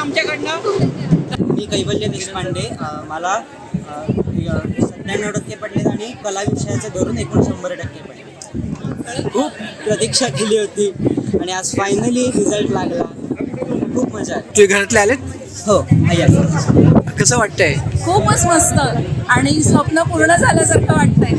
आमच्याकडनं. मी कैवल्य देशपांडे मला सत्त्याण्णव टक्के पडलेत आणि कला विषयाचे धरून एकूण शंभर टक्के पडले खूप प्रतीक्षा केली होती आणि आज फायनली रिझल्ट लागला. खूप मजा आली. तुझे घरातले आलेत? हो आली. कसं वाटतंय? खूपच मस्त. आणि स्वप्न पूर्ण झाल्यासारखं वाटतंय.